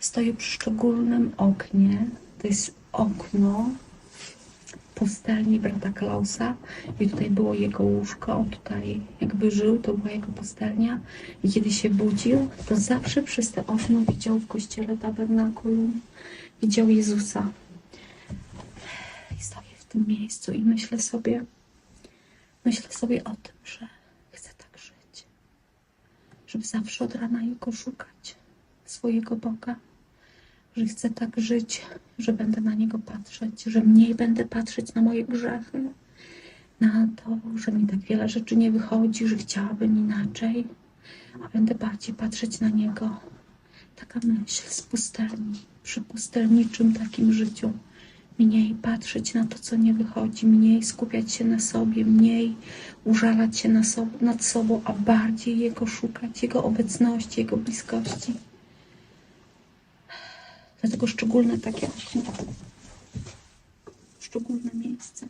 Stoję przy szczególnym oknie. To jest okno pustelni brata Klausa i tutaj było jego łóżko, on tutaj jakby żył, to była jego pustelnia i kiedy się budził, to zawsze przez to okno widział w kościele tabernakulum, widział Jezusa. I stoję w tym miejscu i myślę sobie, myślę sobie o tym, że chcę tak żyć, żeby zawsze od rana Jego szukać, swojego Boga, że chcę tak żyć, że będę na Niego patrzeć, że mniej będę patrzeć na moje grzechy, na to, że mi tak wiele rzeczy nie wychodzi, że chciałabym inaczej, a będę bardziej patrzeć na Niego. Taka myśl z pustelni, przy pustelniczym takim życiu. Mniej patrzeć na to, co nie wychodzi, mniej skupiać się na sobie, mniej użalać się na so, nad sobą, a bardziej Jego szukać, Jego obecności, Jego bliskości. Dlatego szczególne takie okno, szczególne miejsce.